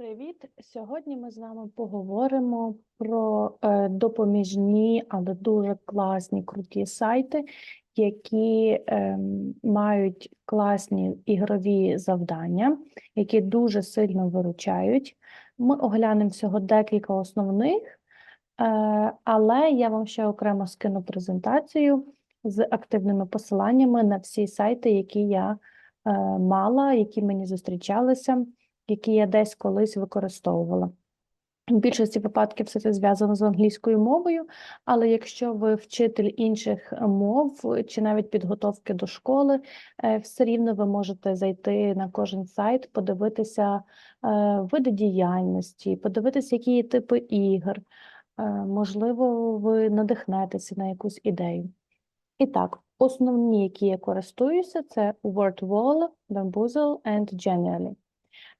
Привіт! Сьогодні ми з вами поговоримо про е, допоміжні, але дуже класні, круті сайти, які ем, мають класні ігрові завдання, які дуже сильно виручають. Ми оглянемо всього декілька основних, е, але я вам ще окремо скину презентацію з активними посиланнями на всі сайти, які я е, мала, які мені зустрічалися які я десь колись використовувала. В більшості випадків все це зв'язано з англійською мовою, але якщо ви вчитель інших мов чи навіть підготовки до школи, е, все рівно ви можете зайти на кожен сайт, подивитися е, види діяльності, подивитися, які є типи ігор. Е, Можливо, ви надихнетеся на якусь ідею. І так, основні, які я користуюся, це WordWall, Bamboozle and Genially.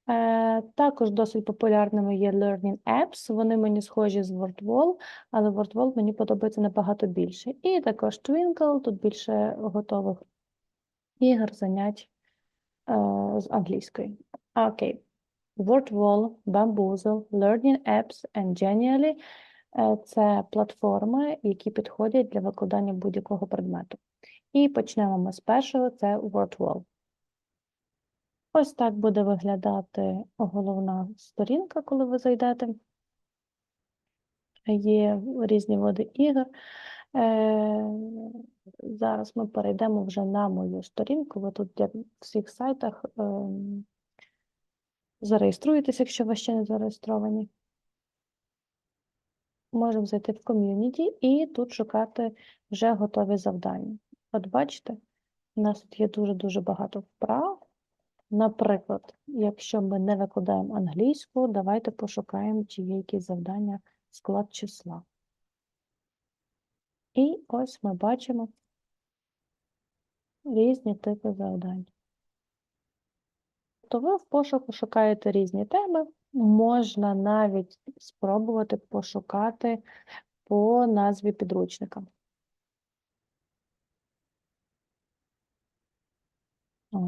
Е, Також досить популярними є Learning Apps. Вони мені схожі з WordWall, але WordWall мені подобається набагато більше. І також Twinkle, тут більше готових ігор, занять е, з англійської. Окей. WordWall, Bamboozle, Learning Apps and Genially е, – це платформи, які підходять для викладання будь-якого предмету. І почнемо ми з першого, це WordWall. Ось так буде виглядати головна сторінка, коли ви зайдете. Є різні види ігор. Е, Зараз ми перейдемо вже на мою сторінку. Ви тут як в всіх сайтах е, зареєструєтесь, якщо ви ще не зареєстровані. Можемо зайти в ком'юніті і тут шукати вже готові завдання. От бачите, у нас тут є дуже-дуже багато вправ. Наприклад, якщо ми не викладаємо англійську, давайте пошукаємо, чи є якісь завдання склад числа. І ось ми бачимо різні типи завдань. То ви в пошуку шукаєте різні теми, можна навіть спробувати пошукати по назві підручника.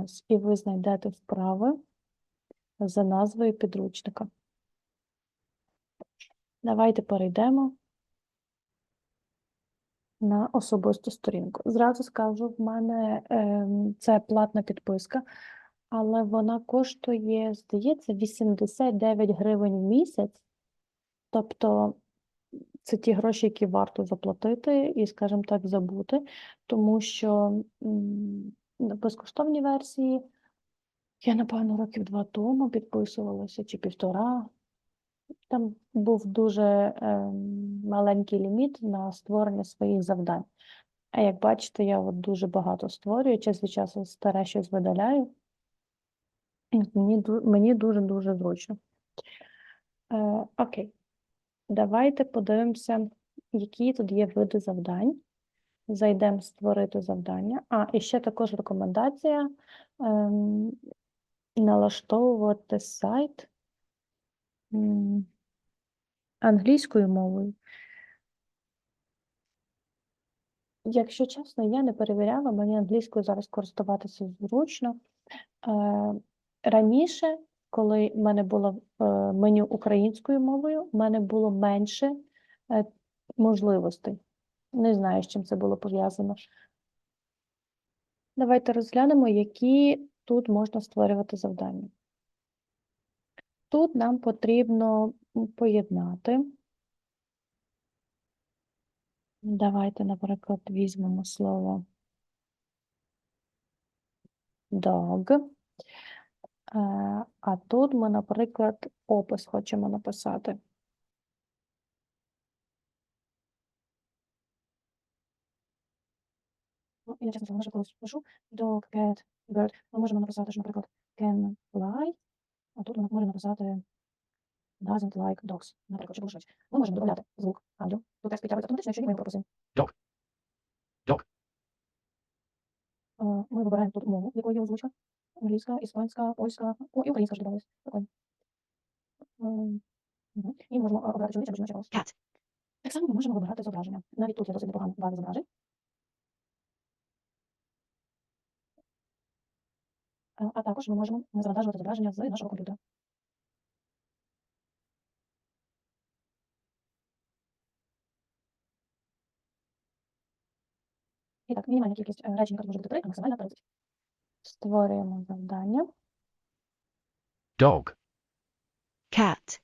Ось, і ви знайдете вправи за назвою підручника. Давайте перейдемо на особисту сторінку. Зразу скажу, в мене е, це платна підписка, але вона коштує, здається, 89 гривень в місяць. Тобто це ті гроші, які варто заплатити і, скажімо так, забути, тому що безкоштовній версії я, напевно, років два тому підписувалася чи півтора. Там був дуже е, маленький ліміт на створення своїх завдань. А як бачите, я от дуже багато створюю, час від часу старе щось видаляю. Мені дуже-дуже зручно. Е, окей, давайте подивимося, які тут є види завдань. Зайдемо створити завдання. А, і ще також рекомендація ем, налаштовувати сайт м, англійською мовою. Якщо чесно, я не перевіряла, мені англійською зараз користуватися зручно. Е, раніше, коли в мене було е, меню українською мовою, в мене було менше е, можливостей. Не знаю, з чим це було пов'язано. Давайте розглянемо, які тут можна створювати завдання. Тут нам потрібно поєднати. Давайте, наприклад, візьмемо слово dog. Е, А тут ми, наприклад, опис хочемо написати. Я чесно скажу, коли пишу dog, cat, bird, ми можемо написати, що, наприклад, can fly, а тут ми можемо написати doesn't like dogs, наприклад, було щось. Ми можемо додати звук, аудіо. Тут текст підтягується автоматично, якщо ми прописуємо. Dog. Dog. Ми вибираємо тут мову, якою є озвучка. Англійська, іспанська, польська, о, і українська вже додалась. Прикольно. Мгм. І можемо е, обрати чоловіче або жіноче голос. Cat. Так само ми можемо вибирати зображення. Навіть тут є досить непогано база зображень. Е, а також ми можемо завантажувати зображення з нашого комп'ютера. І так, мінімальна кількість е, речень, яка може бути 3, а максимальна 30. Створюємо завдання. Dog. Cat.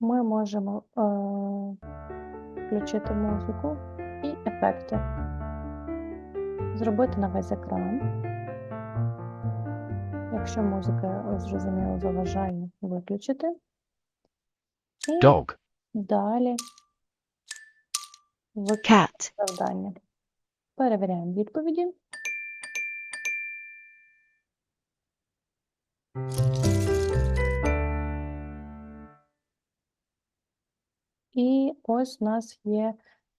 Ми можемо е включити музику і ефекти. Зробити на весь екран. Якщо музика, ось, зрозуміло, заважає, виключити. І dog, далі cat, завдання. Перевіряємо відповіді. І ось у нас є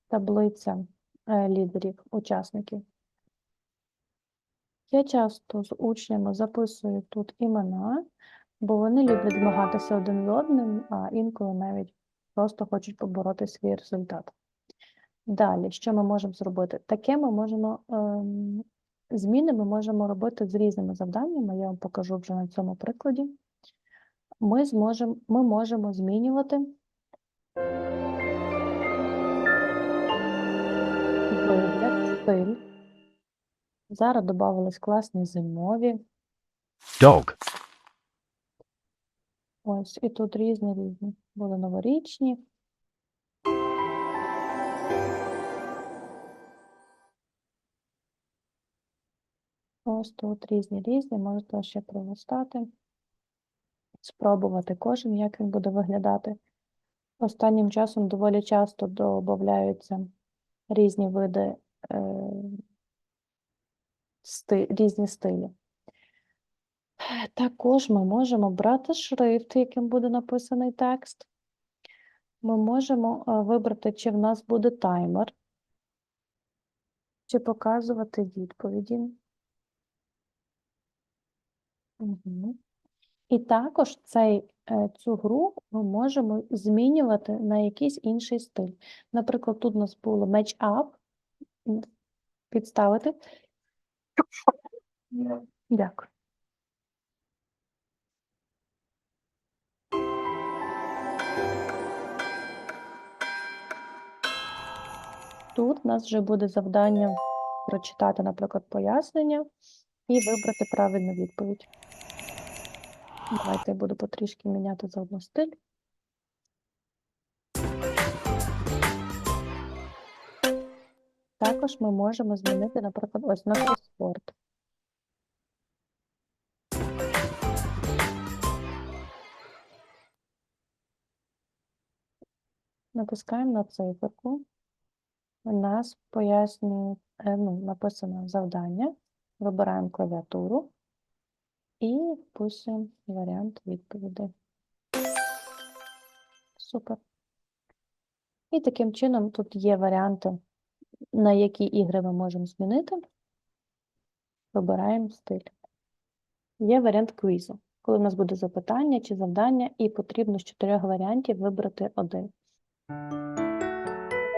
таблиця е, лідерів, учасників. Я часто з учнями записую тут імена, бо вони люблять змагатися один з одним, а інколи навіть просто хочуть побороти свій результат. Далі, що ми можемо зробити? Таке ми можемо ем, зміни ми можемо робити з різними завданнями. Я вам покажу вже на цьому прикладі. Ми зможемо, ми можемо змінювати вигляд, стиль. Зараз додавались класні зимові. dog, Ось, і тут різні різні. Були новорічні. Ось тут різні різні, можете ще пролистати, спробувати кожен, як він буде виглядати. Останнім часом доволі часто додаються різні види, е, різні стилі. Також ми можемо брати шрифт, яким буде написаний текст. Ми можемо е, вибрати, чи в нас буде таймер, чи показувати відповіді. Угу. І також цей, е, цю гру ми можемо змінювати на якийсь інший стиль. Наприклад, тут у нас було match up. Підставити. Дякую. Тут у нас вже буде завдання прочитати, наприклад, пояснення і вибрати правильну відповідь. Давайте я буду потрішки міняти заодно стиль. Також ми можемо змінити, наприклад, ось на кросворд. Натискаємо на циферку. У нас пояснює, е, ну, написано завдання. Вибираємо клавіатуру і вписуємо варіант відповіді. Супер. І таким чином тут є варіанти, на які ігри ми можемо змінити. Вибираємо стиль. Є варіант квізу, коли в нас буде запитання чи завдання, і потрібно з чотирьох варіантів вибрати один.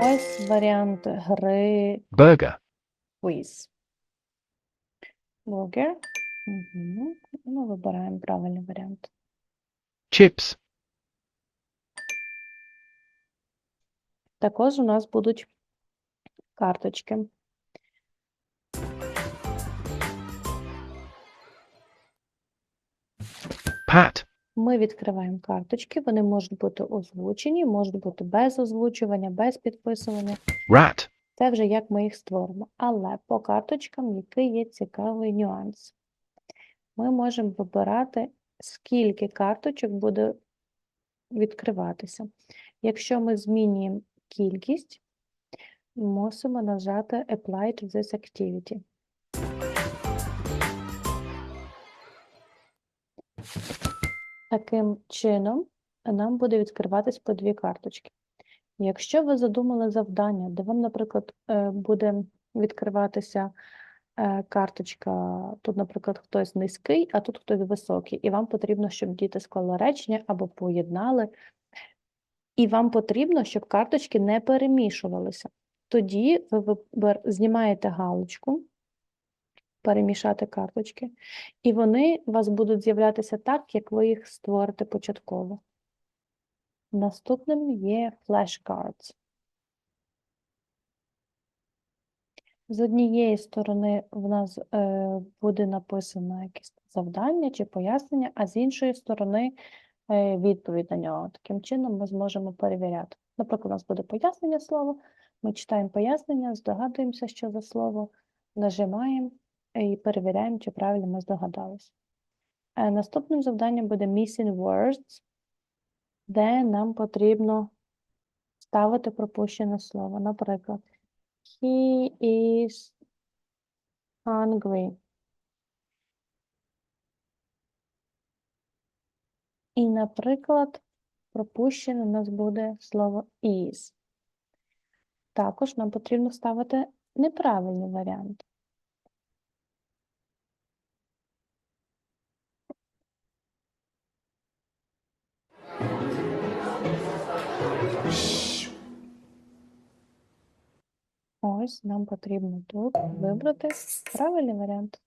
Ось варіант гри burger, квіз. Бургер. Угу. Ми вибираємо правильний варіант. chips, Також у нас будуть карточки. pat, Ми відкриваємо карточки, вони можуть бути озвучені, можуть бути без озвучування, без підписування. rat, Це вже як ми їх створимо. Але по карточкам, який є цікавий нюанс. Ми можемо вибирати, скільки карточок буде відкриватися. Якщо ми змінюємо кількість, мусимо нажати Apply to this activity. Таким чином нам буде відкриватись по дві карточки. Якщо ви задумали завдання, де вам, наприклад, е, буде відкриватися е, карточка, тут, наприклад, хтось низький, а тут хтось високий, і вам потрібно, щоб діти склали речення або поєднали, і вам потрібно, щоб карточки не перемішувалися. Тоді ви знімаєте галочку, перемішати карточки, і вони у вас будуть з'являтися так, як ви їх створите початково. Наступним є flashcards. З однієї сторони в нас е, буде написано якесь завдання чи пояснення, а з іншої сторони е, відповідь на нього. Таким чином ми зможемо перевіряти. Наприклад, у нас буде пояснення слова, ми читаємо пояснення, здогадуємося, що за слово, нажимаємо і перевіряємо, чи правильно ми здогадались. Е, Наступним завданням буде missing words, де нам потрібно ставити пропущене слово. Наприклад, he is hungry. І, наприклад, пропущене у нас буде слово is. Також нам потрібно ставити неправильний варіант. Ось нам потрібно тут вибрати правильний варіант.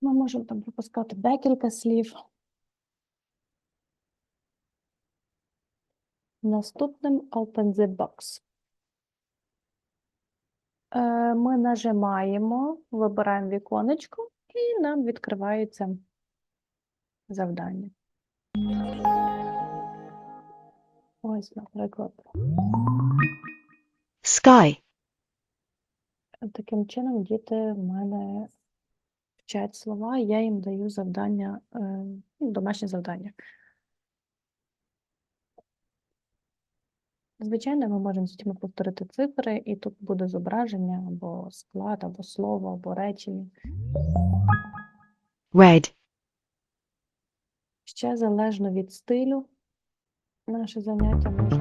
Ми можемо там пропускати декілька слів. Наступним Open the box. Е, Ми нажимаємо, вибираємо віконечко, і нам відкривається завдання. Ось, наприклад, Sky. таким чином діти в мене вчать слова, я їм даю завдання, е, ну, домашнє завдання. Звичайно, ми можемо з дітьми повторити цифри, і тут буде зображення або склад, або слово, або речення. Red. Ще залежно від стилю, наше заняття може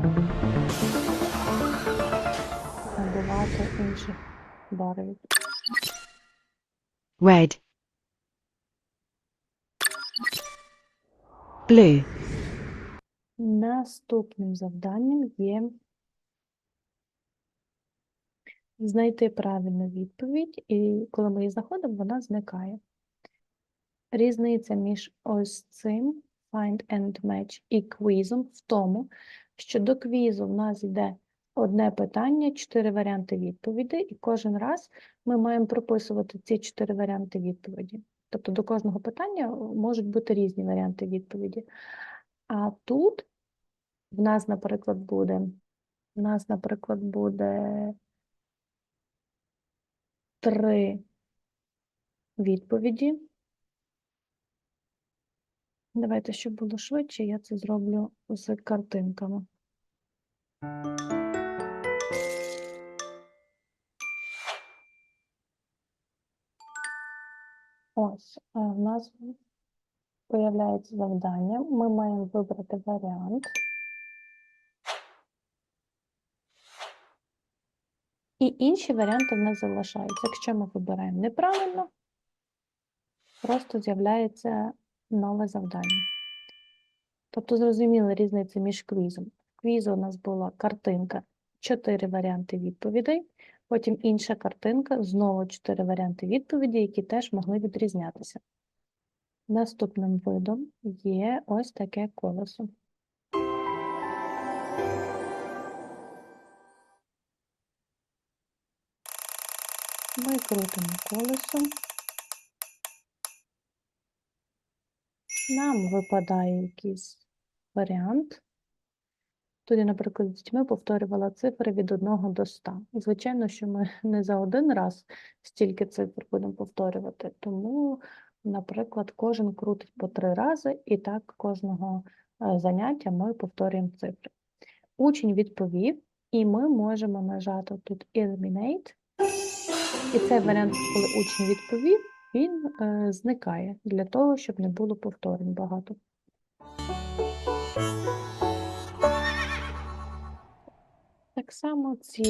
набувати інших барвів. Red. Blue. Наступним завданням є знайти правильну відповідь, і коли ми її знаходимо, вона зникає. Різниця між ось цим Find and Match і квізом в тому, що до квізу в нас йде одне питання, чотири варіанти відповіді, і кожен раз ми маємо прописувати ці чотири варіанти відповіді. Тобто до кожного питання можуть бути різні варіанти відповіді. А тут в нас, наприклад, буде, в нас, наприклад, буде три відповіді. Давайте, щоб було швидше, я це зроблю з картинками. Ось, е, в нас появляється завдання. Ми маємо вибрати варіант. І інші варіанти в нас залишаються. Якщо ми вибираємо неправильно, просто з'являється нове завдання. Тобто, зрозуміла різниця між квізом. В квізу у нас була картинка, чотири варіанти відповідей, потім інша картинка, знову чотири варіанти відповіді, які теж могли відрізнятися. Наступним видом є ось таке колесо. Ми крутимо колесо. Нам випадає якийсь варіант. Тут я, наприклад, з дітьми повторювала цифри від 1 до 100. Звичайно, що ми не за один раз стільки цифр будемо повторювати, тому, наприклад, кожен крутить по три рази, і так кожного е, заняття ми повторюємо цифри. Учень відповів, і ми можемо нажати тут Eliminate. І цей варіант, коли учень відповів, він е, зникає для того, щоб не було повторень багато. Так само ці е,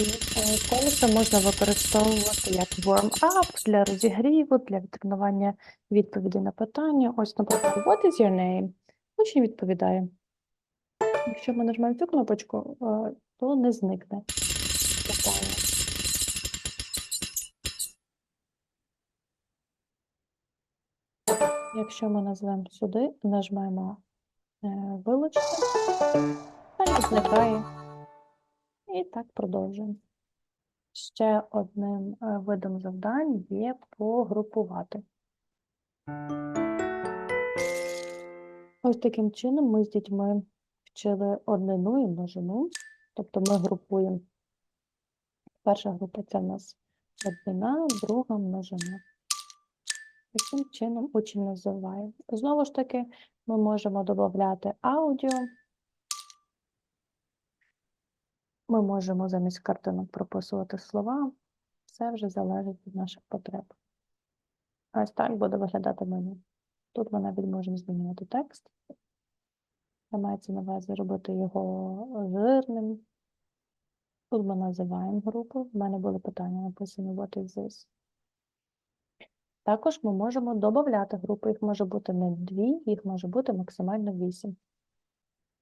колеса можна використовувати як warm-up для розігріву, для тренування відповідей на питання. Ось, наприклад, what is your name? Учень відповідає. Якщо ми нажмемо цю кнопочку, е, то не зникне питання. Якщо ми назвемо сюди, нажмемо е, вилучити. Далі зникає. І так продовжуємо. Ще одним е, видом завдань є погрупувати. Ось таким чином ми з дітьми вчили однину і множину. Тобто ми групуємо. Перша група це в нас однина, друга множина. Таким чином учень називає. Знову ж таки, ми можемо додати аудіо. Ми можемо замість картинок прописувати слова. Все вже залежить від наших потреб. Ось так буде виглядати меню. Тут ми навіть можемо змінювати текст. Це мається на увазі робити його жирним. Тут ми називаємо групу. В мене були питання написані what is this. Також ми можемо додати групи. Їх може бути не дві, їх може бути максимально вісім.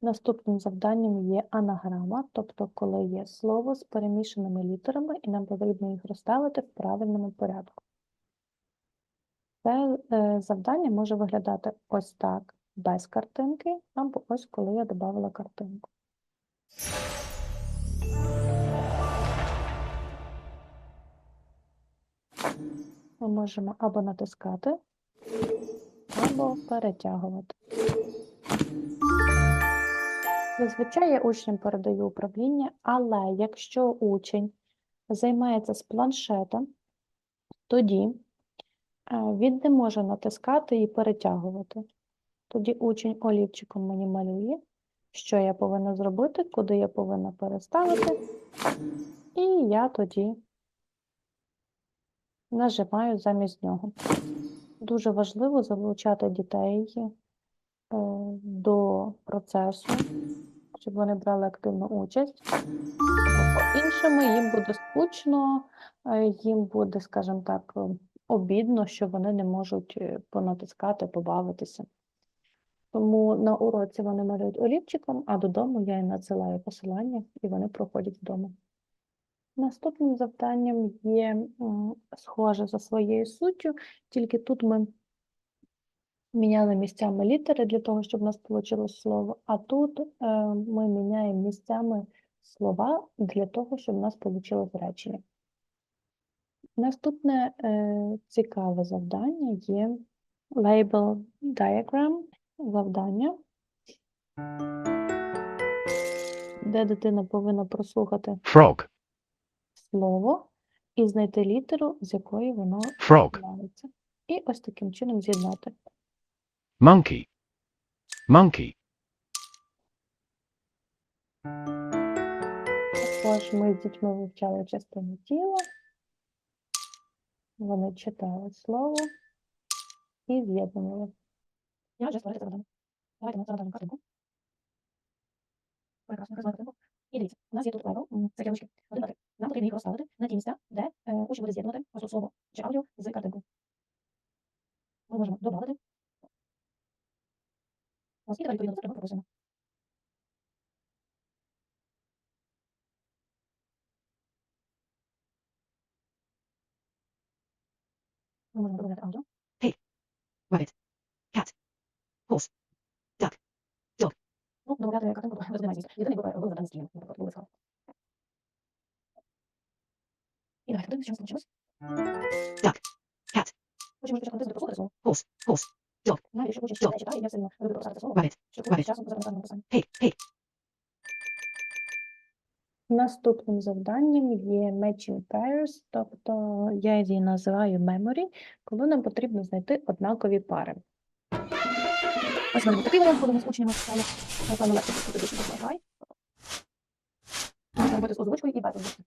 Наступним завданням є анаграма, тобто коли є слово з перемішаними літерами, і нам потрібно їх розставити в правильному порядку. Це е, завдання може виглядати ось так, без картинки, або ось коли я додавала картинку. Можемо або натискати, або перетягувати. Зазвичай я учням передаю управління, але якщо учень займається з планшетом, тоді е, він не може натискати і перетягувати. Тоді учень олівчиком мені малює, що я повинна зробити, куди я повинна переставити, і я тоді нажимаю замість нього. Дуже важливо залучати дітей е, до процесу, щоб вони брали активну участь. Бо По-іншому їм буде скучно, е, їм буде, скажімо так, обідно, що вони не можуть е, понатискати, побавитися. Тому на уроці вони малюють олівчиком, а додому я їм надсилаю посилання, і вони проходять вдома. Наступним завданням є схоже за своєю суттю, тільки тут ми міняли місцями літери для того, щоб у нас вийшло слово, а тут е, ми міняємо місцями слова для того, щоб у нас вийшло речення. Наступне е, цікаве завдання є label diagram завдання, де дитина повинна прослухати Frog. Слово і знайти літеру, з якої воно Frog. складається. І ось таким чином з'єднати. Monkey. Monkey. Також ми з дітьми вивчали частину тіла. Вони читали слово і з'єднували. Я вже створити завдання. Давайте ми завдаємо картинку. Прекрасно, розвиваємо картинку. І дивіться, у нас є тут левел, це стрілочки. Один на три. Нам потрібно їх розставити на ті місця, де е, учень буде з'єднувати тут слово чи аудіо з картинкою. Ми можемо додати. Ось і тепер відповідно до цього прописуємо. Ми можемо додати аудіо. Hey, Rabbit. Cat. Horse. Duck. Dog. Ну, додати картинку до розмаїть. Єдиний буває робив задання стрім, наприклад, були схали. Що. Duck. Cat. Слово. Horse. Horse. Читати, я все одно люблю прописати слово, Rabbit. Rabbit. Pig. Pig. Наступним завданням є matching pairs, тобто я її називаю memory, коли нам потрібно знайти однакові пари. Ось мене такий урок, коли ми з учнями писали. Напевно, легше буде більше допомагай. Можна робити з озвучкою і без озвучки.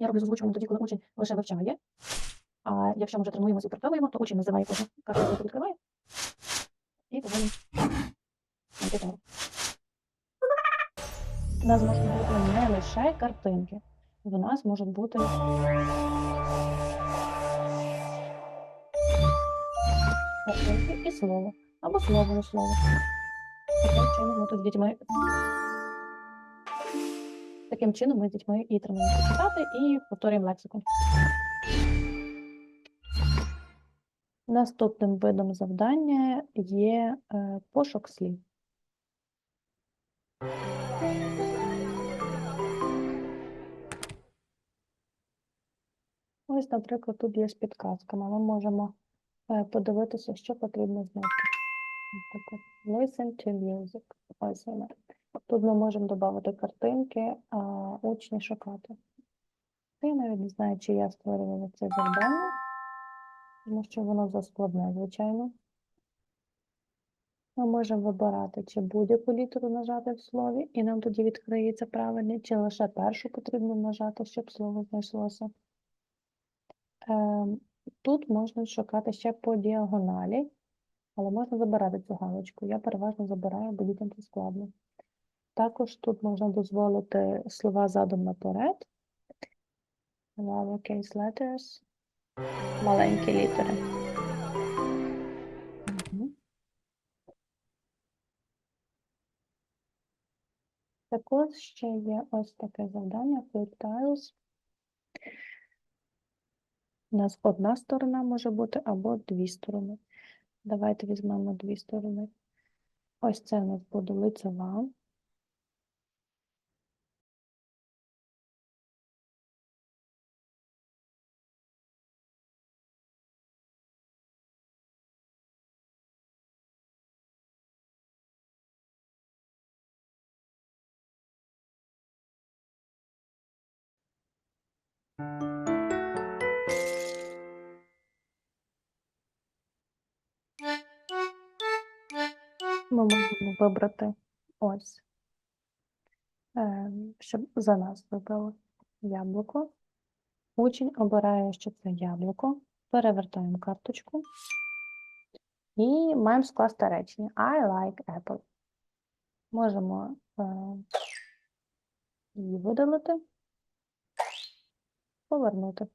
Я роблю з озвучкою тоді, коли учень лише вивчає. А якщо ми вже тренуємося і працьовуємо, то учень називає кожну картинку, відкриває. І повинен знайти. У нас можуть бути не лише картинки. В нас можуть бути картинки і слово. Або слово і слово. Таким чином ми тут з дітьми. Таким чином ми з дітьми і тренуємося читати, і повторюємо лексику. Наступним видом завдання є е, пошук слів. Ось, наприклад, тут є з підказками. Ми можемо е, подивитися, що потрібно знайти. Наприклад, listen to music. Ось вона. Тут ми можемо додати картинки, а учні шукати. Я навіть не знаю, чи я створювала це завдання, тому що воно заскладне, звичайно. Ми можемо вибирати, чи будь-яку літеру нажати в слові, і нам тоді відкриється правильний, чи лише першу потрібно нажати, щоб слово знайшлося. Ем, Тут можна шукати ще по діагоналі, але можна забирати цю галочку. Я переважно забираю, бо дітям це складно. Також тут можна дозволити слова задом наперед. Lowercase letters. Маленькі літери. Також ще є ось таке завдання Flip Tiles. У нас одна сторона може бути або дві сторони. Давайте візьмемо дві сторони. Ось це у нас буде лицева. Ми можемо вибрати ось, е, щоб за нас вибрали яблуко. Учень обирає, що це яблуко. Перевертаємо карточку. І маємо скласти речення. I like apple. Можемо е, її видалити, повернути.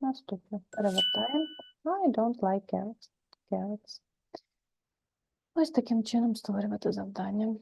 Наступне перевертаємо. I don't like carrots. carrots. Ось таким чином створювати завдання.